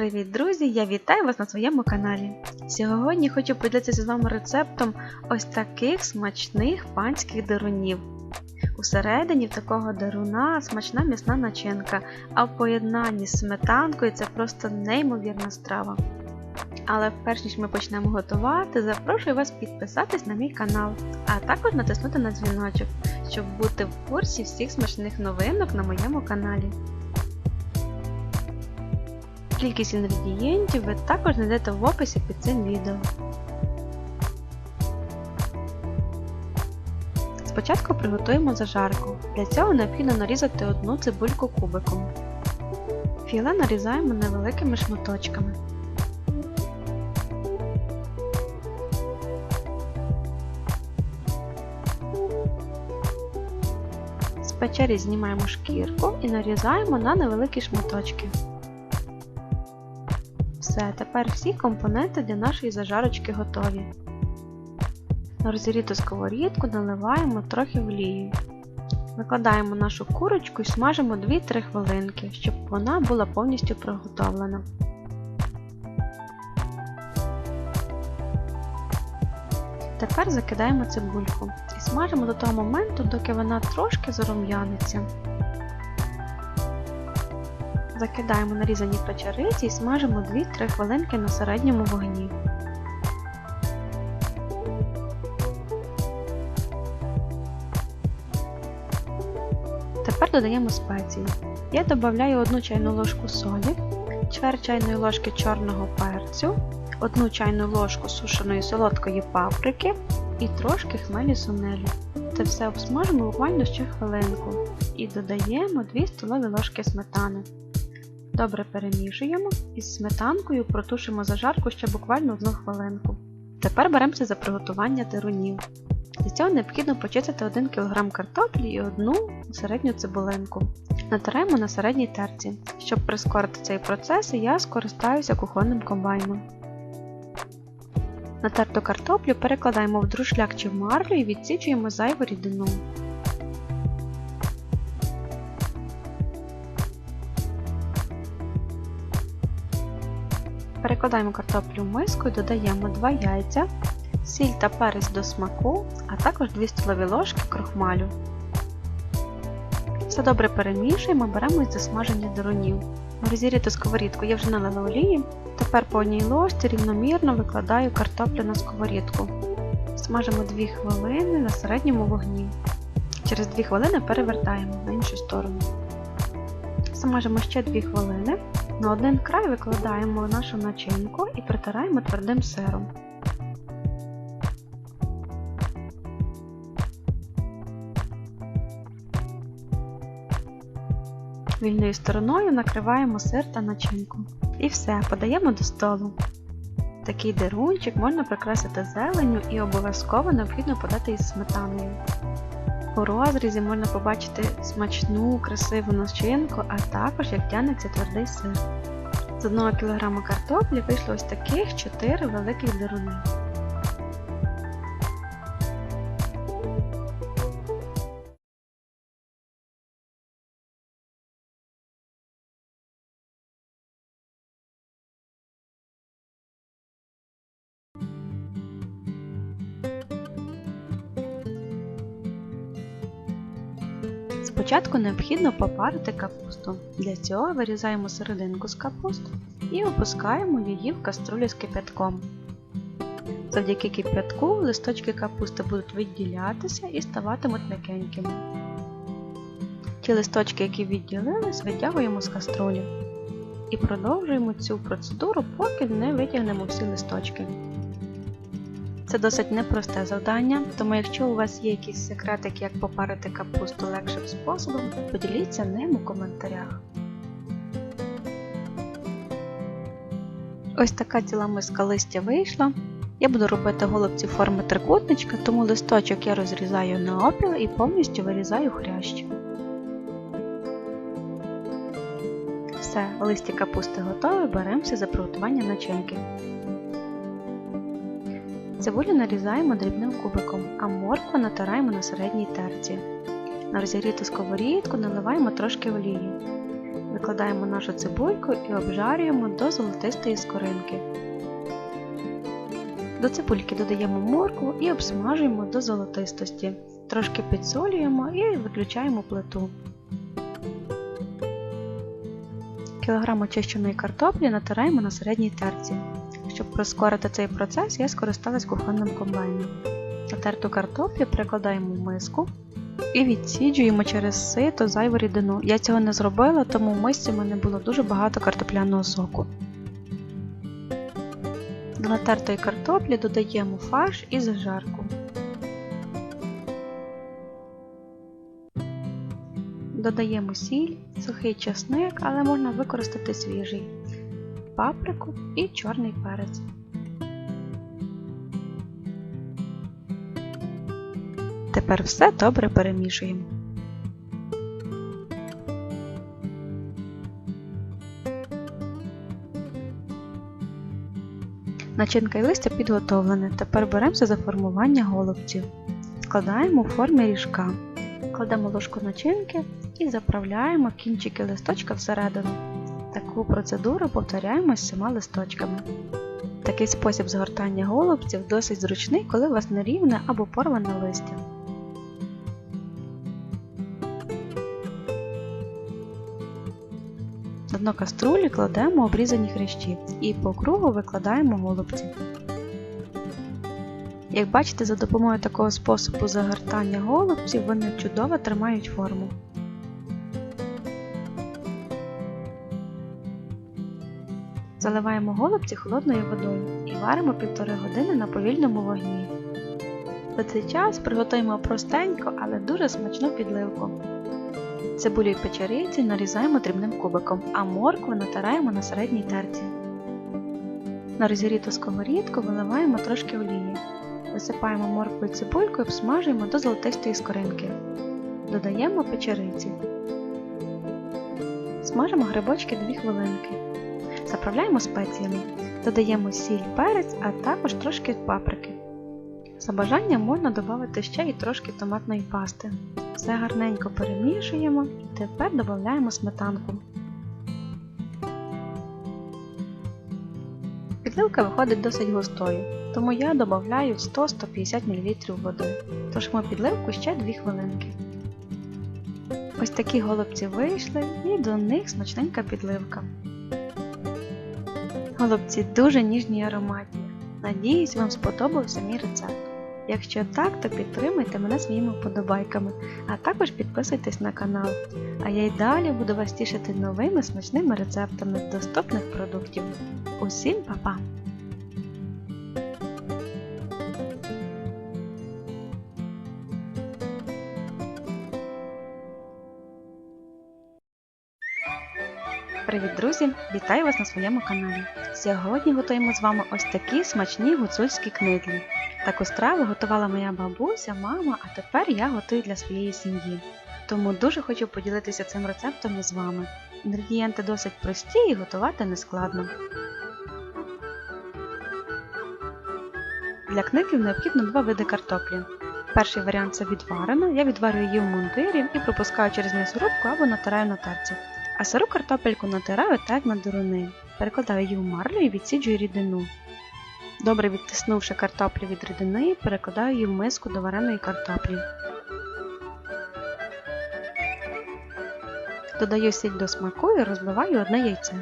Привіт, друзі! Я вітаю вас на своєму каналі. Сьогодні хочу поділитися з вами рецептом ось таких смачних панських дерунів. Усередині в такого деруна смачна м'ясна начинка, а в поєднанні з сметанкою це просто неймовірна страва. Але перш ніж ми почнемо готувати, запрошую вас підписатись на мій канал, а також натиснути на дзвіночок, щоб бути в курсі всіх смачних новинок на моєму каналі. Кількість інгредієнтів ви також знайдете в описі під цим відео. Спочатку приготуємо зажарку. Для цього необхідно нарізати одну цибульку кубиком. Філе нарізаємо невеликими шматочками. З печері знімаємо шкірку і нарізаємо на невеликі шматочки. Все, тепер всі компоненти для нашої зажарочки готові. На розігріту сковорідку наливаємо трохи олії. Викладаємо нашу курочку і смажимо 2-3 хвилинки, щоб вона була повністю приготовлена. Тепер закидаємо цибульку і смажимо до того моменту, доки вона трошки зарум'яниться. Закидаємо нарізані печериці і смажимо 2-3 хвилинки на середньому вогні. Тепер додаємо спеції. Я додаю 1 чайну ложку солі, чверть чайної ложки чорного перцю, 1 чайну ложку сушеної солодкої паприки і трошки хмелі сунелі. Це все обсмажимо буквально ще хвилинку і додаємо 2 столові ложки сметани. Добре перемішуємо і з сметанкою протушимо зажарку ще буквально 1 хвилинку. Тепер беремося за приготування дерунів. Для цього необхідно почистити 1 кг картоплі і 1 середню цибулинку. Натираємо на середній терці. Щоб прискорити цей процес, я скористаюся кухонним комбайном. Натерту картоплю перекладаємо в друшляк чи в марлю і відсічуємо зайву рідину. Перекладаємо картоплю в миску і додаємо 2 яйця, сіль та перець до смаку, а також 2 столові ложки крохмалю. Все добре перемішуємо, беремо із засмаження дерунів. На розігріту сковорідку я вже налила олії. Тепер по одній ложці рівномірно викладаю картоплю на сковорідку. Смажимо 2 хвилини на середньому вогні. Через 2 хвилини перевертаємо на іншу сторону. Смажимо ще 2 хвилини. На один край викладаємо нашу начинку і притираємо твердим сиром. Вільною стороною накриваємо сир та начинку. І все, подаємо до столу. Такий дерунчик можна прикрасити зеленню і обов'язково необхідно подати із сметаною. У розрізі можна побачити смачну, красиву начинку, а також як тянеться твердий сир. З 1 кг картоплі вийшло ось таких 4 великих деруни. Спочатку необхідно попарити капусту. Для цього вирізаємо серединку з капуст і опускаємо її в каструлю з кипятком. Завдяки кипятку листочки капусти будуть відділятися і ставатимуть м'якенькими. Ті листочки, які відділились, витягуємо з каструлі. І продовжуємо цю процедуру, поки не витягнемо всі листочки. Це досить непросте завдання, тому якщо у вас є якісь секретики, як попарити капусту легшим способом, поділіться ним у коментарях. Ось така ціла миска листя вийшла. Я буду робити голубці форми трикутничка, тому листочок я розрізаю на опіл і повністю вирізаю хрящ. Все, листя капусти готове, беремося за приготування начинки. Цибулю нарізаємо дрібним кубиком, а моркву натираємо на середній терці. На розігріту сковорідку наливаємо трошки олії. викладаємо нашу цибульку і обжарюємо до золотистої скоринки. До цибульки додаємо моркву і обсмажуємо до золотистості. Трошки підсолюємо і виключаємо плиту. Кілограм очищеної картоплі натираємо на середній терці. Щоб прискорити цей процес, я скористалась кухонним комбайном. Натерту картоплю перекладаємо в миску і відсіджуємо через сито зайву рідину. Я цього не зробила, тому в мисці в мене було дуже багато картопляного соку. До натертої картоплі додаємо фарш і зажарку. Додаємо сіль, сухий чесник, але можна використати свіжий, паприку і чорний перець. Тепер все добре перемішуємо. Начинка і листя підготовлене. Тепер беремося за формування голубців. Складаємо у формі ріжка. Кладемо ложку начинки і заправляємо кінчики листочка всередину. Таку процедуру повторяємо з всіма листочками. Такий спосіб згортання голубців досить зручний, коли у вас нерівне або порване листя. На дно каструлі кладемо обрізані хрящі і по кругу викладаємо голубці. Як бачите, за допомогою такого способу загортання голубців вони чудово тримають форму. Заливаємо голубці холодною водою і варимо півтори години на повільному вогні. За цей час приготуємо простенько, але дуже смачну підливку. Цибулю і печериці нарізаємо дрібним кубиком, а моркву натираємо на середній терці. На розігріту сковорідку виливаємо трошки олії. Висипаємо моркву і цибульку і обсмажуємо до золотистої скоринки. Додаємо печериці. Смажимо грибочки 2 хвилинки. Заправляємо спеціями. Додаємо сіль, перець, а також трошки паприки. За бажанням можна додати ще і трошки томатної пасти. Все гарненько перемішуємо і тепер додаємо сметанку. Підливка виходить досить густою, тому я додаю 100-150 мл води. Тож підливку ще 2 хвилинки. Ось такі голубці вийшли і до них смачненька підливка. Голубці дуже ніжні і ароматні. Надіюсь, вам сподобався мій рецепт. Якщо так, то підтримайте мене своїми вподобайками, а також підписуйтесь на канал. А я й далі буду вас тішити новими смачними рецептами доступних продуктів. Усім па-па! Друзі! Вітаю вас на своєму каналі. Сьогодні готуємо з вами ось такі смачні гуцульські книдлі. Таку страву готувала моя бабуся, мама, а тепер я готую для своєї сім'ї. Тому дуже хочу поділитися цим рецептом із вами. Інгредієнти досить прості і готувати не складно. Для книдлів необхідно два види картоплі. Перший варіант це відварена, я відварюю її в мундирі і пропускаю через м'ясорубку або натираю на терці. А сиру картопельку натираю так на дуруни. Перекладаю її в марлю і відсіджую рідину. Добре відтиснувши картоплю від рідини, перекладаю її в миску до вареної картоплі. Додаю сіль до смаку і розбиваю одне яйце.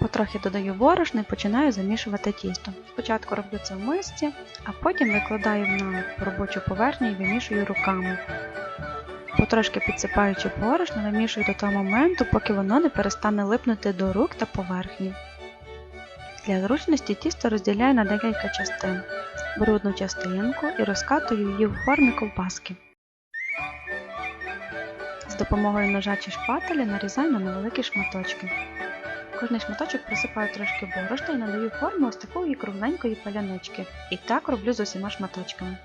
Потрохи додаю борошно і починаю замішувати тісто. Спочатку роблю це в мисці, а потім викладаю на робочу поверхню і вимішую руками. Потрошки підсипаючи борошно, вимішую до того моменту, поки воно не перестане липнути до рук та поверхні. Для зручності тісто розділяю на декілька частин. Беру одну частинку і розкатую її в формі ковбаски. З допомогою ножа чи шпателя нарізаю на невеликі шматочки. Кожний шматочок присипаю трошки борошна і надаю форму ось такої кругленької палянички. І так роблю з усіма шматочками.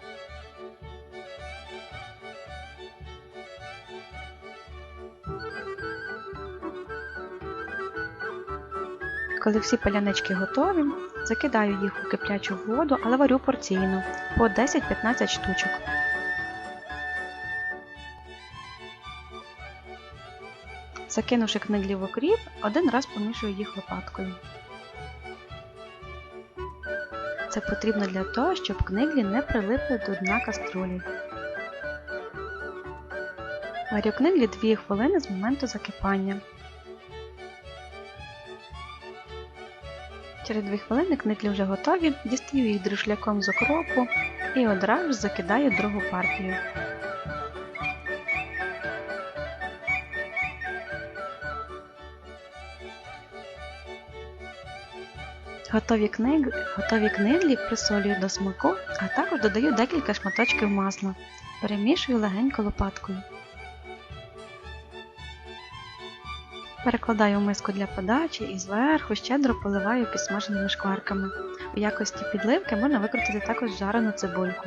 Коли всі палянички готові, закидаю їх у киплячу воду, але варю порційно по 10-15 штучок. Закинувши книглі в окріп, один раз помішую їх лопаткою. Це потрібно для того, щоб книглі не прилипли до дна каструлі. Варю книглі 2 хвилини з моменту закипання. Через 2 хвилини книглі вже готові, дістаю їх друшляком з окропу і одразу закидаю другу партію. Готові, книг... Готові книглі присолюю до смаку, а також додаю декілька шматочків масла. Перемішую легенько лопаткою. Перекладаю миску для подачі і зверху щедро поливаю підсмаженими шкварками. У якості підливки можна використати також жарену цибульку.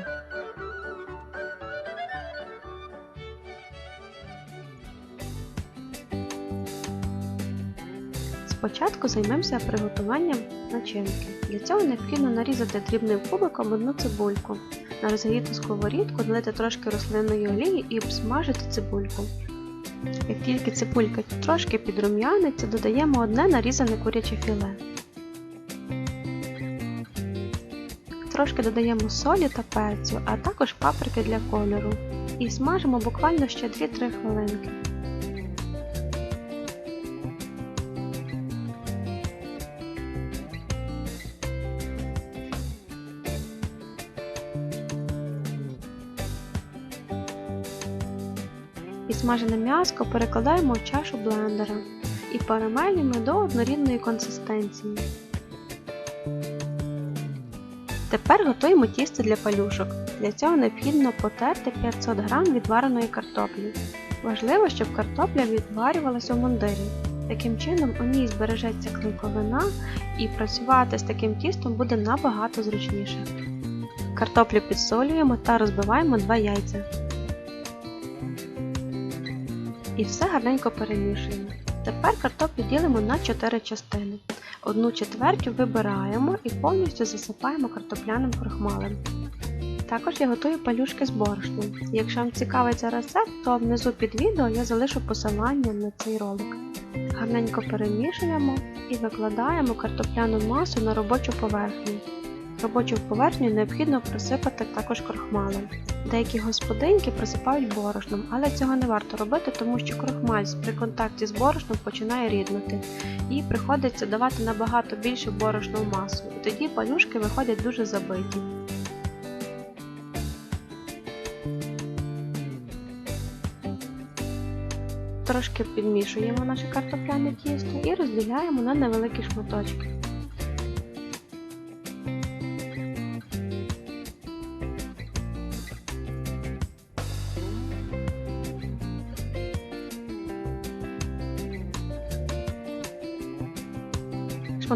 Спочатку займемося приготуванням начинки. Для цього необхідно нарізати дрібним кубиком одну цибульку. На розгріту сковорідку налити трошки рослинної олії і обсмажити цибульку. Як тільки цибулька трошки підрум'яниться, додаємо одне нарізане куряче філе. Трошки додаємо солі та перцю, а також паприки для кольору. І смажимо буквально ще 2-3 хвилинки. Підсмажене м'яско перекладаємо в чашу блендера і перемелюємо до однорідної консистенції. Тепер готуємо тісто для палюшок. Для цього необхідно потерти 500 г відвареної картоплі. Важливо, щоб картопля відварювалася у мундирі. Таким чином у ній збережеться клейковина і працювати з таким тістом буде набагато зручніше. Картоплю підсолюємо та розбиваємо 2 яйця. І все гарненько перемішуємо. Тепер картоплю ділимо на 4 частини. Одну четвертю вибираємо і повністю засипаємо картопляним крохмалем. Також я готую палюшки з борошном. Якщо вам цікавий цей рецепт, то внизу під відео я залишу посилання на цей ролик. Гарненько перемішуємо і викладаємо картопляну масу на робочу поверхню. Робочу поверхню необхідно присипати також крохмалем. Деякі господинки присипають борошном, але цього не варто робити, тому що крохмаль при контакті з борошном починає ріднути і приходиться давати набагато більше борошну масу. І тоді палюшки виходять дуже забиті. Трошки підмішуємо наше картопляне тісто і розділяємо на невеликі шматочки.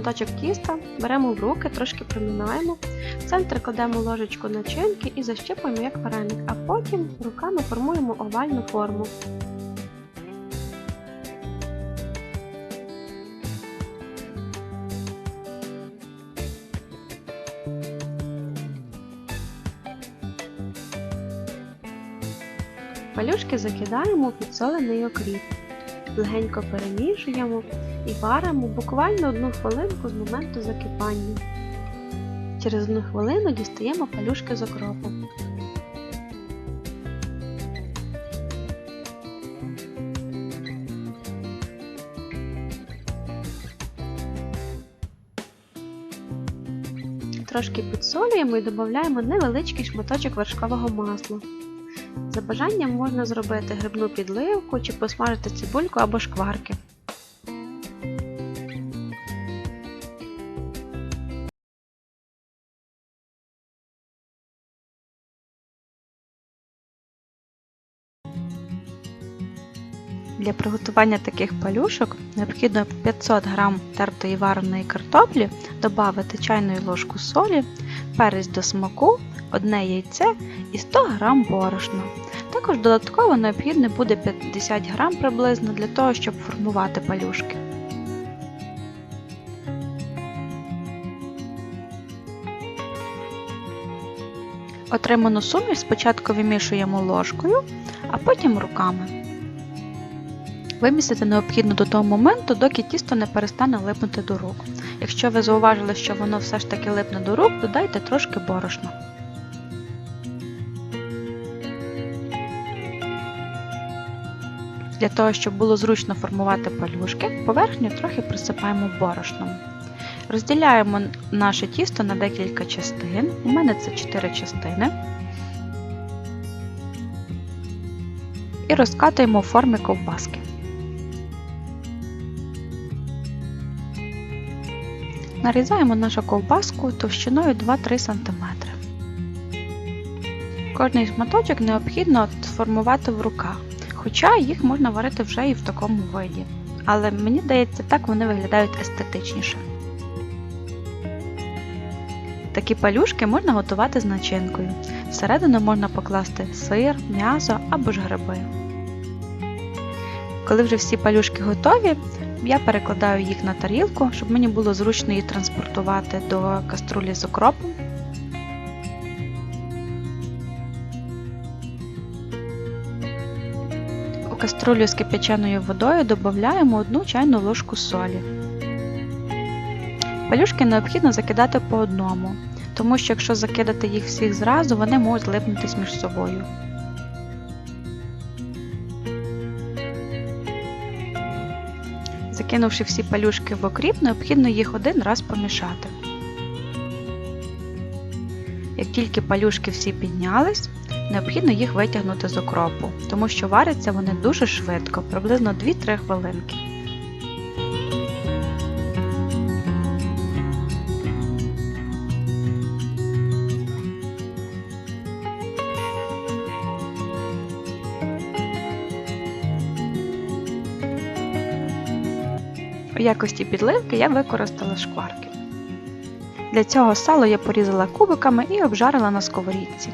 Шматочок тіста беремо в руки, трошки промінаємо, в центр кладемо ложечку начинки і защипуємо як вареник, а потім руками формуємо овальну форму. Палюшки закидаємо у підсолений окріп. Легенько перемішуємо і варимо буквально одну хвилинку з моменту закипання. Через одну хвилину дістаємо палюшки з окропу. Трошки підсолюємо і додаємо невеличкий шматочок вершкового масла. За бажанням можна зробити грибну підливку чи посмажити цибульку або шкварки. Приготування таких палюшок необхідно 500 г тертої вареної картоплі, додати чайну ложку солі, перець до смаку, одне яйце і 100 г борошна. Також додатково необхідно буде 50 г приблизно для того, щоб формувати палюшки. Отриману суміш спочатку вимішуємо ложкою, а потім руками. Вимісити необхідно до того моменту, доки тісто не перестане липнути до рук. Якщо ви зауважили, що воно все ж таки липне до рук, додайте трошки борошна. Для того, щоб було зручно формувати палюшки, поверхню трохи присипаємо борошном. Розділяємо наше тісто на декілька частин. У мене це 4 частини. І розкатуємо у формі ковбаски. Нарізаємо нашу ковбаску товщиною 2-3 см. Кожний шматочок необхідно сформувати в руках, хоча їх можна варити вже і в такому виді. Але мені здається, так вони виглядають естетичніше. Такі палюшки можна готувати з начинкою. Всередину можна покласти сир, м'ясо або ж гриби. Коли вже всі палюшки готові, я перекладаю їх на тарілку, щоб мені було зручно їх транспортувати до каструлі з окропом. У каструлю з кип'яченою водою додаємо 1 чайну ложку солі. Палюшки необхідно закидати по одному, тому що якщо закидати їх всіх зразу, вони можуть злипнутись між собою. Закинувши всі палюшки в окріп, необхідно їх один раз помішати. Як тільки палюшки всі піднялись, необхідно їх витягнути з окропу, тому що варяться вони дуже швидко, приблизно 2-3 хвилинки. У якості підливки я використала шкварки. Для цього сало я порізала кубиками і обжарила на сковорідці.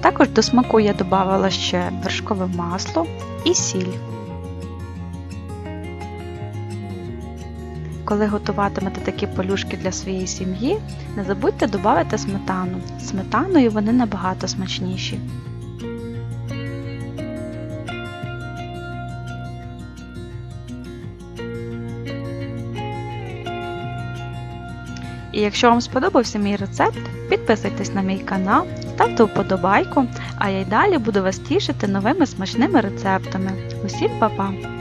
Також до смаку я додавала ще вершкове масло і сіль. Коли готуватимете такі полюшки для своєї сім'ї, не забудьте додати сметану. Сметаною вони набагато смачніші. І якщо вам сподобався мій рецепт, підписуйтесь на мій канал, ставте вподобайку, а я й далі буду вас тішити новими смачними рецептами. Усім па-па!